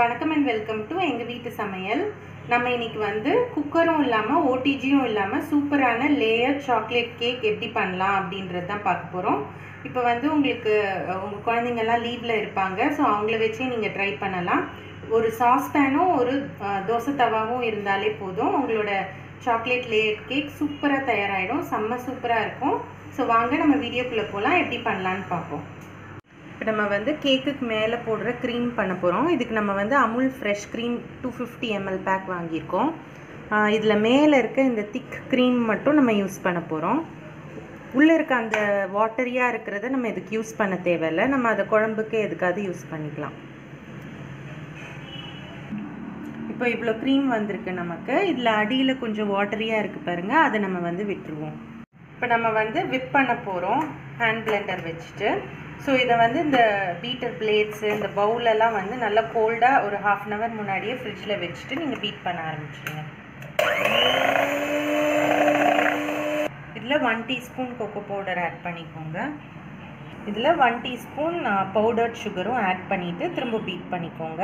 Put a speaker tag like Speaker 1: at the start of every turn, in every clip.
Speaker 1: வணக்கம் and welcome to எங்கள் வீட்டு சமையல். நம்ம இன்னைக்கு வந்து குக்கரும் இல்லாமல் ஓடிஜியும் இல்லாமல் சூப்பரான லேயர் சாக்லேட் கேக் எப்படி பண்ணலாம் அப்படின்றது தான் பார்க்க போகிறோம் இப்போ வந்து உங்களுக்கு உங்கள் குழந்தைங்கெல்லாம் லீவில் இருப்பாங்க. ஸோ அவங்கள வச்சே நீங்கள் ட்ரை பண்ணலாம். ஒரு சாஸ்பேனும் ஒரு தோசை தவாவும் இருந்தாலே போதும். உங்களோட சாக்லேட் லேயர் கேக் சூப்பராக தயாராகிடும் செம்ம சூப்பராக இருக்கும். ஸோ வாங்க நம்ம வீடியோக்குள்ளே போகலாம் எப்படி பண்ணலான்னு பார்ப்போம். இப்போ நம்ம வந்து கேக்குக்கு மேலே போடுற க்ரீம் பண்ண போகிறோம் இதுக்கு நம்ம வந்து Amul fresh cream two fifty ML pack வாங்கியிருக்கோம். இதில் மேலே இருக்க இந்த திக் க்ரீம் மட்டும் நம்ம யூஸ் பண்ண போகிறோம் உள்ளே இருக்க அந்த வாட்டரியாக இருக்கிறத நம்ம இதுக்கு யூஸ் பண்ண தேவையில்லை. நம்ம அதை குழம்புக்கு எதுக்காவது யூஸ் பண்ணிக்கலாம். இப்போ இவ்வளோ க்ரீம் வந்திருக்கு நமக்கு. இதில் அடியில் கொஞ்சம் வாட்டரியாக இருக்குது பாருங்கள் அதை நம்ம வந்து விட்டுருவோம். இப்போ நம்ம வந்து விப் பண்ண போகிறோம் ஹேண்ட் பிளெண்டர் வச்சுட்டு. ஸோ இதை வந்து இந்த பீட்டர் பிளேட்ஸு இந்த பவுலெல்லாம் வந்து நல்லா கோல்டாக ஒரு ஹாஃப் அன் ஹவர் முன்னாடியே ஃப்ரிட்ஜில் வச்சுட்டு நீங்கள் பீட் பண்ண ஆரம்பிச்சிடுங்க இதில் one teaspoon cocoa powder add பண்ணிக்கோங்க. இதில் ஒன் டீஸ்பூன் பவுடர்ட் சுகரும் ஆட் பண்ணிவிட்டு திரும்ப பீட் பண்ணிக்கோங்க.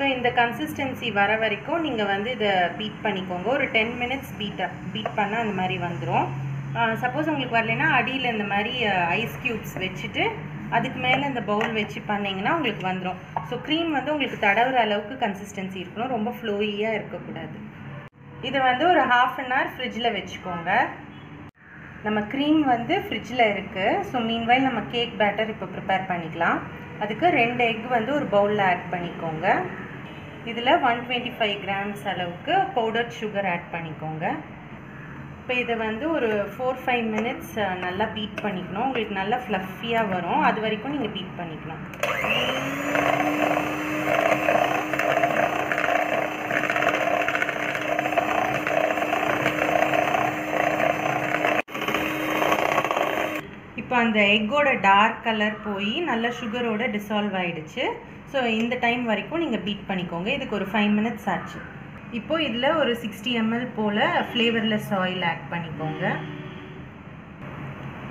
Speaker 1: ஸோ இந்த கன்சிஸ்டன்சி வர வரைக்கும் நீங்கள் வந்து இதை பீட் பண்ணிக்கோங்க. ஒரு டென் மினிட்ஸ் பீட்டை பீட் பண்ணால் அந்த மாதிரி வந்துடும் சப்போஸ் உங்களுக்கு வரலைன்னா அடியில் இந்த மாதிரி ஐஸ் க்யூப்ஸ் வச்சுட்டு அதுக்கு மேலே இந்த பவுல் வச்சு பண்ணிங்கன்னா உங்களுக்கு வந்துடும் ஸோ க்ரீம் வந்து உங்களுக்கு தடவுற அளவுக்கு கன்சிஸ்டன்சி இருக்கணும். ரொம்ப ஃப்ளோயியாக இருக்கக்கூடாது. இதை வந்து ஒரு ஹாஃப் அன் ஹவர் ஃப்ரிட்ஜில் வச்சுக்கோங்க. நம்ம க்ரீம் வந்து ஃப்ரிட்ஜில் இருக்குது ஸோ மீன்வைல் நம்ம கேக் பேட்டர் இப்போ ப்ரிப்பேர் பண்ணிக்கலாம். அதுக்கு ரெண்டு எக் வந்து ஒரு பவுலில் ஆட் பண்ணிக்கோங்க. இதில் ஒன் டுவெண்ட்டி ஃபைவ் கிராம்ஸ் அளவுக்கு பவுடர் சுகர் ஆட் பண்ணிக்கோங்க. இப்போ இதை வந்து ஒரு ஃபோர் ஃபைவ் மினிட்ஸ் நல்லா பீட் பண்ணிக்கணும். உங்களுக்கு நல்லா ஃப்ளஃபியாக வரும். அது வரைக்கும் நீங்கள் பீட் பண்ணிக்கணும் அந்த எக்கோட டார்க் கலர் போய் நல்ல சுகரோட டிசால்வ் ஆகிடுச்சு ஸோ இந்த டைம் வரைக்கும் நீங்கள் பீட் பண்ணிக்கோங்க. இதுக்கு ஒரு ஃபைவ் மினிட்ஸ் ஆச்சு. இப்போது இதில் ஒரு சிக்ஸ்டி எம்எல் போல் ஃப்ளேவர்லெஸ் ஆயில் ஆட் பண்ணிக்கோங்க.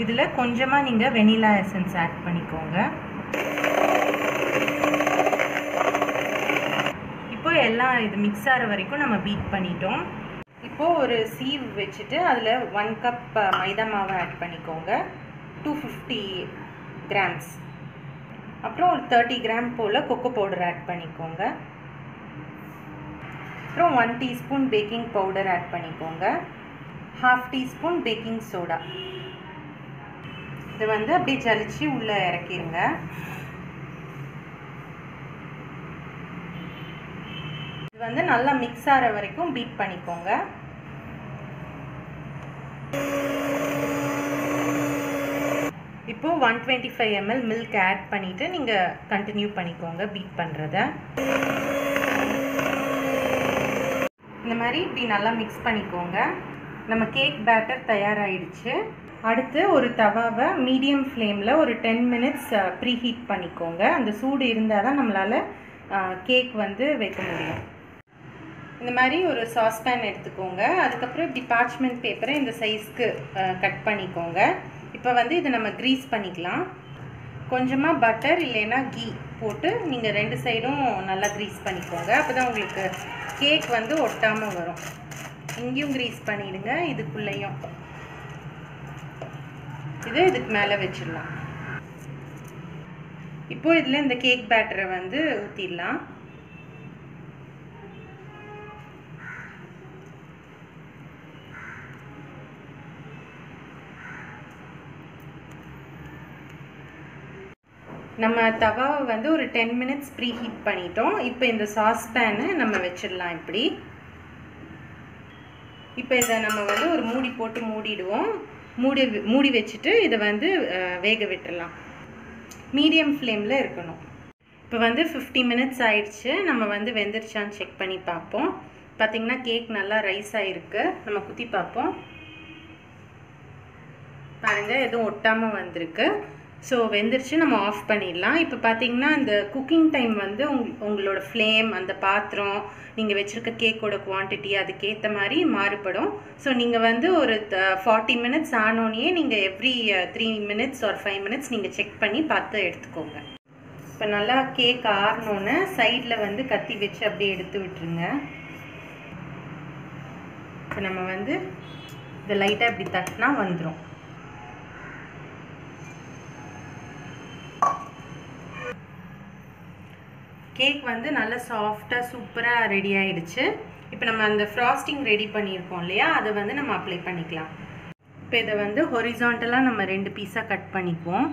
Speaker 1: இதில் கொஞ்சமாக நீங்கள் வெனிலா எசன்ஸ் ஆட் பண்ணிக்கோங்க. இப்போ எல்லாம் இது மிக்ஸ் ஆகிற வரைக்கும் நம்ம பீட் பண்ணிட்டோம். இப்போது ஒரு சீவ் வச்சுட்டு அதில் ஒன் கப் மைதா மாவை ஆட் பண்ணிக்கோங்க. டூ ஃபிஃப்டி கிராம்ஸ் அப்புறம் ஒரு தேர்ட்டி கிராம் போல் கொக்கோ பவுடர் ஆட் பண்ணிக்கோங்க. அப்புறம் one teaspoon baking powder add பண்ணிக்கோங்க. ஹாஃப் டீஸ்பூன் பேக்கிங் சோடா இது வந்து அப்படியே ஜலிச்சு உள்ளே இறக்கிடுங்க இது வந்து நல்லா மிக்ஸ் ஆகிற வரைக்கும் பீட் பண்ணிக்கோங்க. இப்போ one twenty five ML milk add பண்ணிவிட்டு நீங்கள் கண்டினியூ பண்ணிக்கோங்க பீட் பண்ணுறத இந்த மாதிரி இப்படி நல்லா மிக்ஸ் பண்ணிக்கோங்க. நம்ம கேக் பேட்டர் தயாராகிடுச்சு அடுத்து ஒரு தவாவை மீடியம் ஃப்ளேமில் ஒரு டென் மினிட்ஸ் ப்ரீ ஹீட் பண்ணிக்கோங்க. அந்த சூடு இருந்தால் தான் நம்மளால் கேக் வந்து வைக்க முடியும். இந்த மாதிரி ஒரு சாஸ்பேன் எடுத்துக்கோங்க. அதுக்கப்புறம் இப்படி பார்ச்மெண்ட் பேப்பரை இந்த சைஸ்க்கு கட் பண்ணிக்கோங்க. இப்போ வந்து இதை நம்ம க்ரீஸ் பண்ணிக்கலாம். கொஞ்சமாக பட்டர் இல்லைன்னா கீ போட்டு நீங்கள் ரெண்டு சைடும் நல்லா க்ரீஸ் பண்ணிக்கோங்க. அப்போ தான் உங்களுக்கு கேக் வந்து ஒட்டாமல் வரும். இங்கேயும் க்ரீஸ் பண்ணிடுங்க இதுக்குள்ளேயும். இது இதுக்கு மேலே வச்சிடலாம். இப்போது இதில் இந்த கேக் பேட்டரை வந்து ஊற்றிடலாம் நம்ம தவாவை வந்து ஒரு டென் மினிட்ஸ் ப்ரீ ஹீட் பண்ணிட்டோம். இப்போ இந்த சாஸ்பேனை நம்ம வச்சிடலாம் இப்படி. இப்போ இதை நம்ம வந்து ஒரு மூடி போட்டு மூடிடுவோம். மூடி மூடி வச்சுட்டு இதை வந்து வேக விட்டுடலாம். மீடியம் ஃப்ளேமில் இருக்கணும். இப்போ வந்து ஃபிஃப்டி மினிட்ஸ் ஆயிடுச்சு. நம்ம வந்து வெந்துருச்சான்னு செக் பண்ணி பார்ப்போம். பார்த்திங்கன்னா கேக் நல்லா ரைஸ் ஆகிருக்கு நம்ம குத்தி பார்ப்போம். பாருங்கள் எதுவும் ஒட்டாமல் வந்திருக்கு. ஸோ வெந்துருச்சு நம்ம ஆஃப் பண்ணிடலாம். இப்போ பார்த்தீங்கன்னா இந்த குக்கிங் டைம் வந்து உங் உங்களோட ஃப்ளேம் அந்த பாத்திரம் நீங்கள் வச்சுருக்க கேக்கோட குவான்டிட்டி அதுக்கேற்ற மாதிரி மாறுபடும். ஸோ நீங்கள் வந்து ஒரு ஃபார்ட்டி மினிட்ஸ் ஆனோடனே நீங்கள் எவ்ரி த்ரீ மினிட்ஸ் ஒரு ஃபைவ் மினிட்ஸ் நீங்கள் செக் பண்ணி பார்த்து எடுத்துக்கோங்க. இப்போ நல்லா கேக் ஆறினோன்னு சைடில் வந்து கத்தி வச்சு அப்படியே எடுத்து விட்டுருங்க. இப்போ நம்ம வந்து இதை லைட்டாக இப்படி தட்டினா வந்துடும் கேக் வந்து நல்லா சாஃப்டாக சூப்பராக ரெடி ஆயிடுச்சு. இப்போ நம்ம அந்த ஃப்ராஸ்டிங் ரெடி பண்ணியிருக்கோம் இல்லையா? அதை வந்து நம்ம அப்ளை பண்ணிக்கலாம். இப்போ இதை வந்து ஹொரிசான்டலாக நம்ம ரெண்டு பீஸாக கட் பண்ணிக்குவோம்.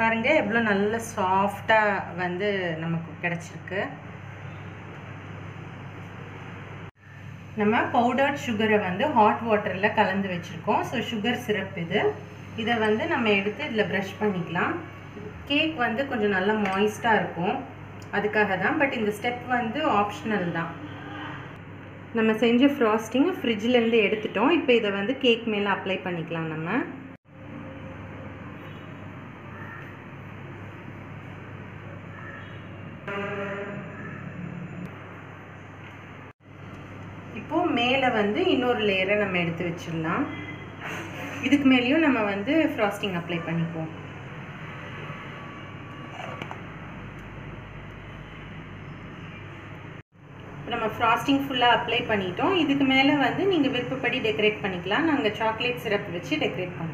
Speaker 1: பாருங்க எவ்வளோ நல்ல சாஃப்டாக வந்து நமக்கு கிடச்சிருக்கு. நம்ம பவுடர்ட் சுகரை வந்து ஹாட் வாட்டரில் கலந்து வச்சுருக்கோம். ஸோ சுகர் சிரப் இது. இதை வந்து நம்ம எடுத்து இதில் ப்ரஷ் பண்ணிக்கலாம். கேக் வந்து கொஞ்சம் நல்லா மாய்ஸ்டாக இருக்கும். அதுக்காக தான் பட் இந்த ஸ்டெப் வந்து ஆப்ஷனல் தான். நம்ம செஞ்ச ஃப்ராஸ்டிங் ஃப்ரிட்ஜிலேருந்து எடுத்துட்டோம். இப்போ இதை வந்து கேக் மேலே அப்ளை பண்ணிக்கலாம் நம்ம. இப்போது மேலே வந்து இன்னொரு லேயரை நம்ம எடுத்து வச்சிடலாம். இதுக்கு மேலேயும் நம்ம வந்து ஃப்ராஸ்டிங் அப்ளை பண்ணிப்போம் நம்ம ஃப்ராஸ்டிங் ஃபுல்லாக அப்ளை பண்ணிட்டோம். இதுக்கு மேலே வந்து நீங்கள் விருப்பப்படி டெக்கரேட் பண்ணிக்கலாம். நாங்கள் சாக்லேட் சிரப் வச்சு டெக்கரேட் பண்ணுறோம்